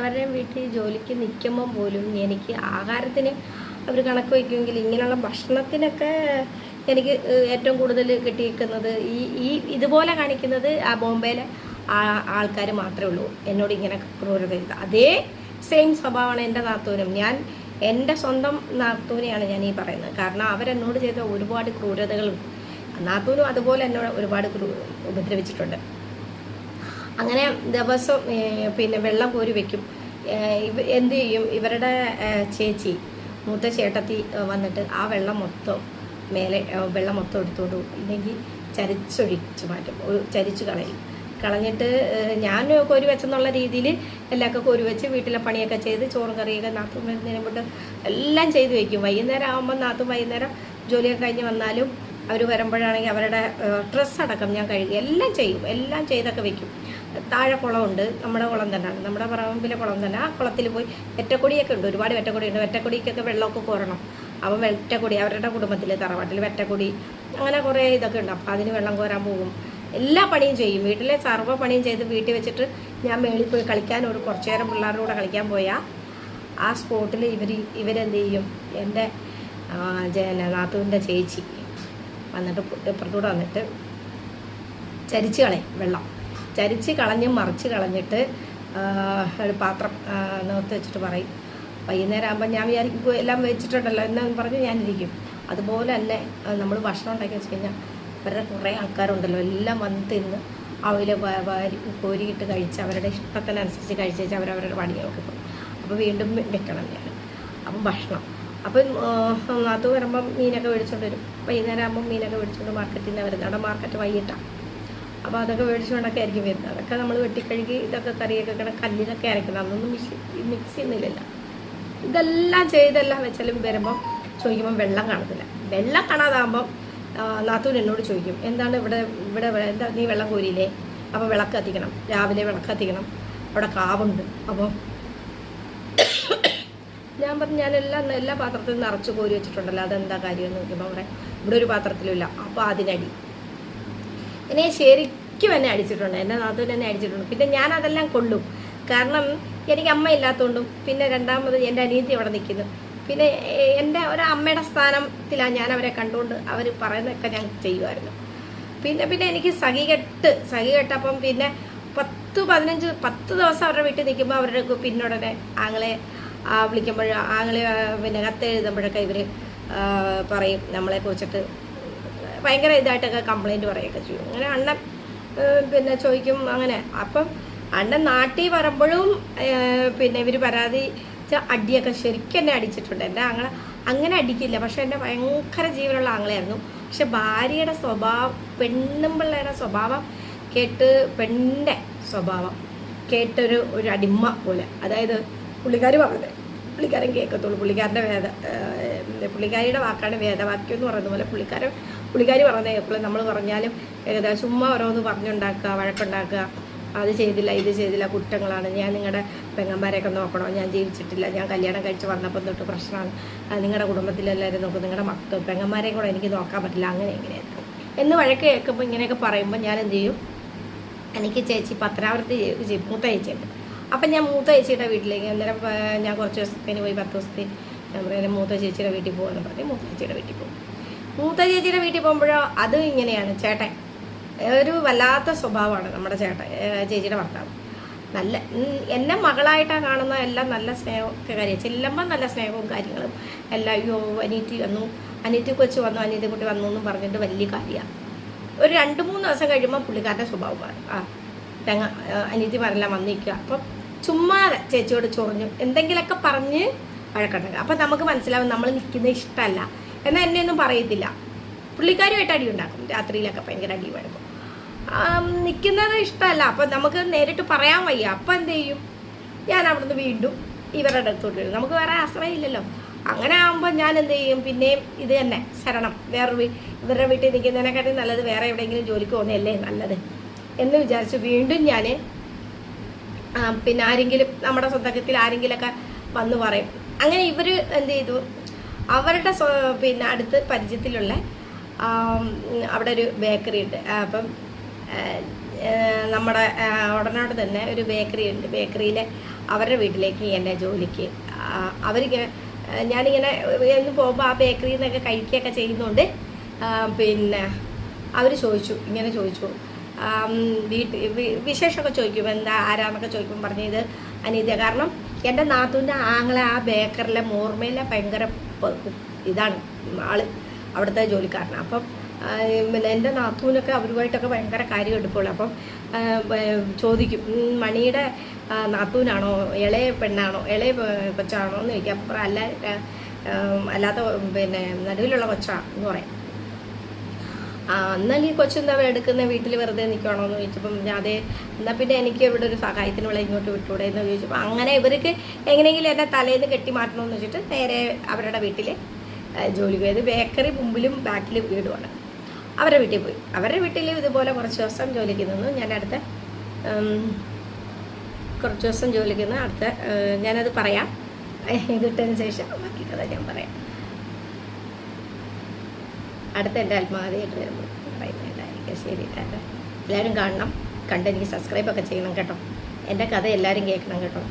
അവരുടെ വീട്ടിൽ ജോലിക്ക് നിൽക്കുമ്പം പോലും എനിക്ക് ആഹാരത്തിന് അവർ കണക്ക് വയ്ക്കുമെങ്കിൽ ഇങ്ങനെയുള്ള ഭക്ഷണത്തിനൊക്കെ എനിക്ക് ഏറ്റവും കൂടുതൽ കിട്ടിയിരിക്കുന്നത് ഈ ഈ ഇതുപോലെ കാണിക്കുന്നത് ആ ബോംബെയിലെ ആൾക്കാർ മാത്രമേ ഉള്ളൂ. എന്നോട് ഇങ്ങനെ ക്രൂരത ചെയ്ത. അതേ സെയിം സ്വഭാവമാണ് എന്റെ നാത്തൂനും. ഞാൻ എന്റെ സ്വന്തം നാത്തൂനെയാണ് ഞാൻ ഈ പറയുന്നത്. കാരണം അവരെന്നോട് ചെയ്ത ഒരുപാട് ക്രൂരതകളും നാത്തൂനും അതുപോലെ എന്നോട് ഒരുപാട് ഉപദ്രവിച്ചിട്ടുണ്ട്. അങ്ങനെ ദിവസം പിന്നെ വെള്ളം കോരി വെക്കും. എന്ത് ചെയ്യും? ഇവരുടെ ചേച്ചി മൂത്ത ചേട്ടത്തി വന്നിട്ട് ആ വെള്ളം മൊത്തം മേലെ വെള്ളം മൊത്തം എടുത്തോണ്ട് പോകും. ഇല്ലെങ്കിൽ ചരിച്ചൊഴിച്ച് മാറ്റും. ചരിച്ചു കളയും. കളഞ്ഞിട്ട് ഞാൻ കോരി വെച്ചെന്നുള്ള രീതിയിൽ എല്ലാമൊക്കെ കോരി വെച്ച് വീട്ടിലെ പണിയൊക്കെ ചെയ്ത് ചോറും കറിയൊക്കെ നാത്തും വരുന്നതിനെ കൊണ്ട് എല്ലാം ചെയ്ത് വയ്ക്കും വൈകുന്നേരം ആകുമ്പോൾ നാത്തും വൈകുന്നേരം ജോലിയൊക്കെ കഴിഞ്ഞ് വന്നാലും അവർ വരുമ്പോഴാണെങ്കിൽ അവരുടെ ഡ്രസ്സ് അടക്കം ഞാൻ കഴുകി എല്ലാം ചെയ്യും. എല്ലാം ചെയ്തൊക്കെ വെക്കും. താഴെ കുളമുണ്ട് നമ്മുടെ കുളം തന്നെയാണ്. നമ്മുടെ പറമ്പിലെ കുളം തന്നെ. ആ കുളത്തിൽ പോയി വെറ്റക്കൊടിയൊക്കെ ഉണ്ട്. ഒരുപാട് വെറ്റക്കൊടി ഉണ്ട് വെറ്റക്കൊടിക്കൊക്കെ വെള്ളമൊക്കെ കോരണം. അപ്പം വെറ്റക്കൊടി അവരുടെ കുടുംബത്തിൽ തറവാട്ടിൽ വെറ്റക്കൊടി അങ്ങനെ കുറേ ഇതൊക്കെ ഉണ്ട്. അപ്പോൾ അതിന് വെള്ളം കോരാൻ പോകും. എല്ലാ പണിയും ചെയ്യും. വീട്ടിലെ സർവ പണിയും ചെയ്ത് വീട്ടിൽ വെച്ചിട്ട് ഞാൻ മേളിൽ പോയി കളിക്കാൻ ഒരു കുറച്ച് നേരം പിള്ളേരുടെ കൂടെ കളിക്കാൻ പോയാൽ ആ സ്പോട്ടിൽ ഇവർ ഇവരെന്ത് ചെയ്യും? എന്റെ ജനനാഥുവിന്റെ ചേച്ചി വന്നിട്ട് ഇപ്പുറത്തൂടെ വന്നിട്ട് ചരിച്ച് കളയും വെള്ളം. ചരിച്ച് കളഞ്ഞ് മറിച്ച് കളഞ്ഞിട്ട് ഒരു പാത്രം നിവർത്തി വെച്ചിട്ട് പറയും. വൈകുന്നേരം ആകുമ്പോൾ ഞാൻ വിചാരിക്കും എല്ലാം വെച്ചിട്ടുണ്ടല്ലോ എന്ന് പറഞ്ഞ് ഞാനിരിക്കും. അതുപോലെ തന്നെ നമ്മൾ ഭക്ഷണം ഉണ്ടാക്കി വെച്ച് കഴിഞ്ഞാൽ അവരുടെ കുറേ ആൾക്കാരുണ്ടല്ലോ എല്ലാം വന്ന് തിന്ന് അവയിൽ കോരിയിട്ട് കഴിച്ച് അവരുടെ ഇഷ്ടത്തിനനുസരിച്ച് കഴിച്ച് വെച്ച് അവരവരുടെ പണികളൊക്കെ പോകും. അപ്പോൾ വീണ്ടും വെക്കണം ഞാൻ അപ്പം ഭക്ഷണം. അപ്പം അത് വരുമ്പം മീനൊക്കെ മേടിച്ചുകൊണ്ട് വരും. വൈകുന്നേരം ആകുമ്പോൾ മീനൊക്കെ മേടിച്ചുകൊണ്ട് മാർക്കറ്റിൽ നിന്ന് വരുന്നത്. അവിടെ മാർക്കറ്റ് വൈകിട്ടാണ് അപ്പോൾ അതൊക്കെ മേടിച്ചുകൊണ്ടൊക്കെ ആയിരിക്കും വരുന്നത്. അതൊക്കെ നമ്മൾ വെട്ടിക്കഴുകി ഇതൊക്കെ കറിയൊക്കെ കിട കല്ലിലൊക്കെ അരക്കണം അതൊന്നും മിക്സി മിക്സ് ചെയ്യുന്നില്ലല്ലോ. ഇതെല്ലാം ചെയ്തെല്ലാം വെച്ചാലും വരുമ്പം ചോദിക്കുമ്പം വെള്ളം കാണത്തില്ല. വെള്ളം കാണാതാകുമ്പം നാത്തൂൻ എന്നോട് ചോദിക്കും എന്താണ് ഇവിടെ ഇവിടെ എന്താ നീ വെള്ളം കോരിയില്ലേ? അപ്പോൾ വിളക്ക് കത്തിക്കണം. രാവിലെ വിളക്ക് കത്തിക്കണം. അവിടെ കാവുണ്ട്. അപ്പോൾ ഞാൻ പറഞ്ഞു ഞാൻ എല്ലാം പാത്രത്തിൽ നിറച്ച് കോരി വെച്ചിട്ടുണ്ടല്ലോ. അതെന്താ കാര്യം? എന്ന് നോക്കിയപ്പോൾ അവിടെ ഇവിടെ ഒരു പാത്രത്തിലുമില്ല അപ്പോൾ അതിനടി. എന്നെ ശരിക്കും എന്നെ അടിച്ചിട്ടുണ്ട്. എന്റെ നാത്തൂൻ എന്നെ അടിച്ചിട്ടുണ്ട്. പിന്നെ ഞാൻ അതെല്ലാം കൊള്ളും കാരണം എനിക്ക് അമ്മ ഇല്ലാത്തതുകൊണ്ടും പിന്നെ രണ്ടാമത് എന്റെ അനിയത്തി അവിടെ നിൽക്കുന്നു പിന്നെ എന്റെ ഒരു അമ്മയുടെ സ്ഥാനത്തിലാണ് ഞാൻ അവരെ കണ്ടുകൊണ്ട് അവർ പറയുന്നതൊക്കെ ഞാൻ ചെയ്യുമായിരുന്നു പിന്നെ പിന്നെ എനിക്ക് സഖികെട്ട് സഖികെട്ടപ്പം പിന്നെ പത്ത് പതിനഞ്ച് പത്ത് ദിവസം അവരുടെ വീട്ടിൽ നിൽക്കുമ്പോൾ അവരുടെ പിന്നുടനെ ആങ്ങളെ വിളിക്കുമ്പോൾ ആങ്ങളെ പിന്നെ കത്ത് എഴുതുമ്പോഴൊക്കെ ഇവർ പറയും നമ്മളെ കുറിച്ചിട്ട് ഭയങ്കര ഇതായിട്ടൊക്കെ കംപ്ലൈന്റ് പറയുകയൊക്കെ ചെയ്യും. അങ്ങനെ അണ്ണൻ പിന്നെ ചോദിക്കും അങ്ങനെ. അപ്പം അണ്ണൻ നാട്ടിൽ വരുമ്പോഴും പിന്നെ ഇവർ പരാതി അടിയൊക്കെ ശരിക്കും എന്നെ അടിച്ചിട്ടുണ്ട്. എന്റെ ആങ്ങളെ അങ്ങനെ അടിക്കില്ല. പക്ഷെ എന്റെ ഭയങ്കര ജീവനുള്ള ആങ്ങളെയായിരുന്നു. പക്ഷെ ഭാര്യയുടെ സ്വഭാവം പെണ്ണും പിള്ളേരുടെ സ്വഭാവം കേട്ട് പെണ്ണിന്റെ സ്വഭാവം കേട്ടൊരു ഒരു അടിമ പോലെ. അതായത് പുള്ളിക്കാർ പറഞ്ഞത് പുള്ളിക്കാരൻ കേൾക്കത്തുള്ളൂ. പുള്ളിക്കാരന്റെ വേദ പുള്ളിക്കാരിയുടെ വാക്കാണ് വേദവാക്യം എന്ന് പറയുന്ന പോലെ പുള്ളിക്കാരൻ പുള്ളിക്കാരി പറഞ്ഞത് എപ്പോഴും നമ്മൾ പറഞ്ഞാലും ഏകദേശം ചുമ്മാ ഓരോന്ന് പറഞ്ഞുണ്ടാക്കുക വഴക്കുണ്ടാക്കുക. അത് ചെയ്തില്ല ഇത് ചെയ്തില്ല കുറ്റങ്ങളാണ്. ഞാൻ നിങ്ങളുടെ പെങ്ങന്മാരെയൊക്കെ നോക്കണോ? ഞാൻ ജീവിച്ചിട്ടില്ല. ഞാൻ കല്യാണം കഴിച്ച് വന്നപ്പം തൊട്ട് പ്രശ്നമാണ് നിങ്ങളുടെ കുടുംബത്തിലെല്ലാവരും നോക്കും നിങ്ങളുടെ മക്കൾ പെങ്ങന്മാരെയും കൂടെ എനിക്ക് നോക്കാൻ പറ്റില്ല. അങ്ങനെ എങ്ങനെയായിരുന്നു എന്ന് വഴക്ക് കേൾക്കുമ്പോൾ ഇങ്ങനെയൊക്കെ പറയുമ്പോൾ ഞാൻ എന്ത് ചെയ്യും? എനിക്ക് ചേച്ചി പത്രാവർത്തി ചേച്ചി മൂത്ത ചേച്ചിയുണ്ട്. അപ്പം ഞാൻ മൂത്ത ചേച്ചിയുടെ വീട്ടിലേക്ക് അന്നേരം ഞാൻ കുറച്ച് ദിവസത്തേന് പോയി പത്ത് ദിവസത്തേക്ക് ഞാൻ പറയുന്നത് മൂത്ത ചേച്ചിയുടെ വീട്ടിൽ പോകുമെന്ന് പറഞ്ഞ് മൂത്ത ചേച്ചിയുടെ വീട്ടിൽ പോകും. മൂത്ത ചേച്ചിയുടെ വീട്ടിൽ പോകുമ്പോഴോ അത് ഇങ്ങനെയാണ് ചേട്ടൻ. ഒരു വല്ലാത്ത സ്വഭാവമാണ് നമ്മുടെ ചേട്ടൻ ചേച്ചിയുടെ ഭർത്താവ്. നല്ല എന്നെ മകളായിട്ടാണ് കാണുന്ന എല്ലാം നല്ല സ്നേഹമൊക്കെ കാര്യം ചെല്ലുമ്പോൾ നല്ല സ്നേഹവും കാര്യങ്ങളും. എല്ലാം അയ്യോ അനീറ്റി വന്നു അനീറ്റി കൊച്ച് വന്നു അനീറ്റി കുട്ടി വന്നു എന്നും പറഞ്ഞിട്ട് വലിയ കാര്യമാണ് ഒരു രണ്ട് മൂന്ന് ദിവസം കഴിയുമ്പോൾ പുള്ളിക്കാരന്റെ സ്വഭാവമാണ് ആ തെങ്ങ അനീതി അനീതിമാരെല്ലാം വന്നിരിക്കുക അപ്പം ചുമ്മാതെ ചേച്ചിയോട് ചൊറിഞ്ഞു എന്തെങ്കിലുമൊക്കെ പറഞ്ഞ് വഴക്കുണ്ടാക്കുക. അപ്പം നമുക്ക് മനസ്സിലാവും നമ്മൾ നിൽക്കുന്നത് ഇഷ്ടമല്ല. എന്നാൽ എന്നെയൊന്നും പറയത്തില്ല. പുള്ളിക്കാരുമായിട്ട് അടി ഉണ്ടാക്കും. രാത്രിയിലൊക്കെ ഭയങ്കര അടി വഴക്കും നിൽക്കുന്നത് ഇഷ്ടമല്ല. അപ്പം നമുക്ക് നേരിട്ട് പറയാൻ വയ്യ. അപ്പം എന്ത് ചെയ്യും? ഞാൻ അവിടുന്ന് വീണ്ടും ഇവരുടെ അടുത്തോട്ട് വരും. നമുക്ക് വേറെ ആശ്രയം ഇല്ലല്ലോ. അങ്ങനെ ആകുമ്പോൾ ഞാൻ എന്ത് ചെയ്യും? പിന്നെയും ഇത് തന്നെ ശരണം. വേറൊരു ഇവരുടെ വീട്ടിൽ നിൽക്കുന്നതിനെക്കാട്ടി നല്ലത് വേറെ എവിടെയെങ്കിലും ജോലിക്ക് പോകുന്നതല്ലേ നല്ലത് എന്ന് വിചാരിച്ച് വീണ്ടും ഞാൻ പിന്നെ ആരെങ്കിലും നമ്മുടെ സ്വന്തത്തിൽ ആരെങ്കിലുമൊക്കെ വന്ന് പറയും. അങ്ങനെ ഇവർ എന്ത് ചെയ്തു? അവരുടെ പിന്നെ അടുത്ത് പരിചയത്തിലുള്ള അവിടെ ഒരു ബേക്കറി ഉണ്ട്. അപ്പം നമ്മുടെ ഉടനോട് തന്നെ ഒരു ബേക്കറി ഉണ്ട്. ബേക്കറിയിലെ അവരുടെ വീട്ടിലേക്ക് എന്നെ ജോലിക്ക് അവർക്ക് ഞാനിങ്ങനെ എന്ന് പോകുമ്പോൾ ആ ബേക്കറിയിൽ നിന്നൊക്കെ കഴിക്കുകയൊക്കെ ചെയ്യുന്നുണ്ട് പിന്നെ അവർ ചോദിച്ചു ഇങ്ങനെ ചോദിച്ചു. വീട്ടിൽ വിശേഷമൊക്കെ ചോദിക്കും എന്താ ആരാന്നൊക്കെ ചോദിക്കും പറഞ്ഞു ഇത് അനീതിയ കാരണം എന്റെ നാത്തൂന്റെ ആങ്ങളെ ആ ബേക്കറിലെ മോർമയിലെ ഭയങ്കര ഇതാണ്. ആൾ അവിടുത്തെ ജോലിക്കാരനാണ് അപ്പം പിന്നെ എന്റെ നാത്തൂനൊക്കെ അവരുമായിട്ടൊക്കെ ഭയങ്കര കാര്യം എടുക്കുള്ളൂ അപ്പം ചോദിക്കും മണിയുടെ നാത്തൂനാണോ? ഇളയ പെണ്ണാണോ? ഇളയ കൊച്ചാണോ? എന്ന് ചോദിക്കാം. അപ്പം അല്ല അല്ലാത്ത പിന്നെ നടുവിലുള്ള കൊച്ചാണെന്ന് പറയും. എന്നാൽ ഈ കൊച്ചെന്താ എടുക്കുന്ന വീട്ടിൽ വെറുതെ നിൽക്കണോ എന്ന് ചോദിച്ചപ്പം ഞാൻ അതെ എന്നാൽ പിന്നെ എനിക്ക് ഇവിടെ ഒരു സഹായത്തിനുള്ള ഇങ്ങോട്ട് വിട്ടൂടെ എന്ന് ചോദിച്ചപ്പോൾ അങ്ങനെ ഇവർക്ക് എങ്ങനെയെങ്കിലും എന്നെ തലേന്ന് കെട്ടി മാറ്റണമെന്ന് വെച്ചിട്ട് നേരെ അവരുടെ വീട്ടിൽ ജോലി പോയത് ബേക്കറി മുമ്പിലും ബാക്കിലും വീടുമാണ്. അവരുടെ വീട്ടിൽ പോയി. അവരുടെ വീട്ടിൽ ഇതുപോലെ കുറച്ച് ദിവസം ജോലിക്ക് നിന്നു. ഞാൻ അടുത്ത കുറച്ച് ദിവസം ജോലിക്ക് നിന്ന്. അടുത്ത ഞാനത് പറയാം. ഇതിട്ടതിന് ശേഷം ബാക്കി കഥ ഞാൻ പറയാം. അടുത്ത എന്റെ ആത്മകഥയായിട്ട് വരുമ്പോൾ പറയുന്നതായിരിക്കും ശരി എല്ലാവരും കാണണം. കണ്ട് എനിക്ക് സബ്സ്ക്രൈബ് ഒക്കെ ചെയ്യണം കേട്ടോ. എന്റെ കഥ എല്ലാവരും കേൾക്കണം കേട്ടോ.